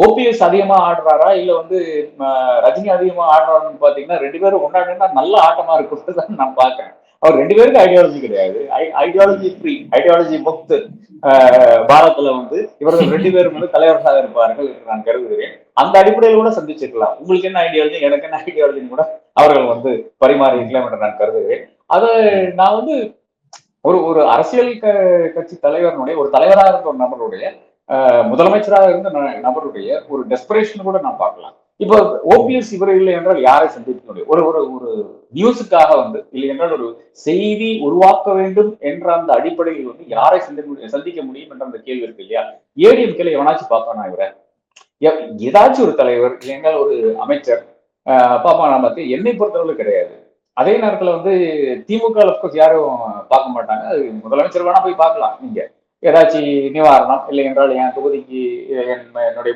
OPS அதிகமா ஆடுறாரா? இல்ல வந்து ரஜினி அதிகமா ஆடுறாருன்னு பாத்தீங்கன்னா ரெண்டு பேரும் ஒன்னாடினா நல்ல ஆட்டமா இருக்கிறது தான் நான் பாக்குறேன். அவர் ரெண்டு பேருக்கு ஐடியாலஜி கிடையாது. ஐடியாலஜி ஃப்ரீ ஐடியாலஜி முக்து ஆஹ், பாரத்ல வந்து இவர்கள் ரெண்டு பேரும் வந்து தலைவர்களாக இருப்பார்கள் என்று நான் கருதுகிறேன். அந்த அடிப்படையில் கூட சந்திச்சிருக்கலாம். உங்களுக்கு என்ன ஐடியாலஜி எனக்கு என்ன ஐடியாலஜின்னு கூட அவர்கள் வந்து பரிமாறி இருக்கலாம் என்று நான் கருதுகிறேன். அதை நான் வந்து ஒரு ஒரு அரசியல் க- கட்சி தலைவரனுடைய ஒரு தலைவராக இருந்த ஒரு நபருடைய முதலமைச்சராக இருந்த நபருடைய ஒரு டெஸ்பரேஷன் கூட நான் பார்க்கலாம். இப்போ ஓபிஎஸ் இவர் இல்லை என்றால் யாரை சந்திக்க முடியும் ஒரு ஒரு ஒரு நியூஸுக்காக வந்து இல்லை என்றால் ஒரு செய்தி உருவாக்க வேண்டும் என்ற அந்த அடிப்படையில் வந்து யாரை சந்திக்க முடியும் சந்திக்க முடியும் என்ற அந்த கேள்வி இருக்கு இல்லையா? ஏடிஎம்கேல எவனாச்சும் பார்ப்பானா இவரை? எ- ஏதாச்சும் ஒரு தலைவர் இல்லைன்னா ஒரு அமைச்சர் ஆஹ் பார்ப்பானா பார்த்து என்னை பொறுத்தளவு கிடையாது. அதே நேரத்துல வந்து திமுக அப்கோர்ஸ் யாரும் பார்க்க மாட்டாங்க. அது முதலமைச்சர் வேணா போய் பார்க்கலாம் நீங்க ஏதாச்சும் நிவாரணம் இல்லை என்றால் என் தொகுதிக்கு என் என்னுடைய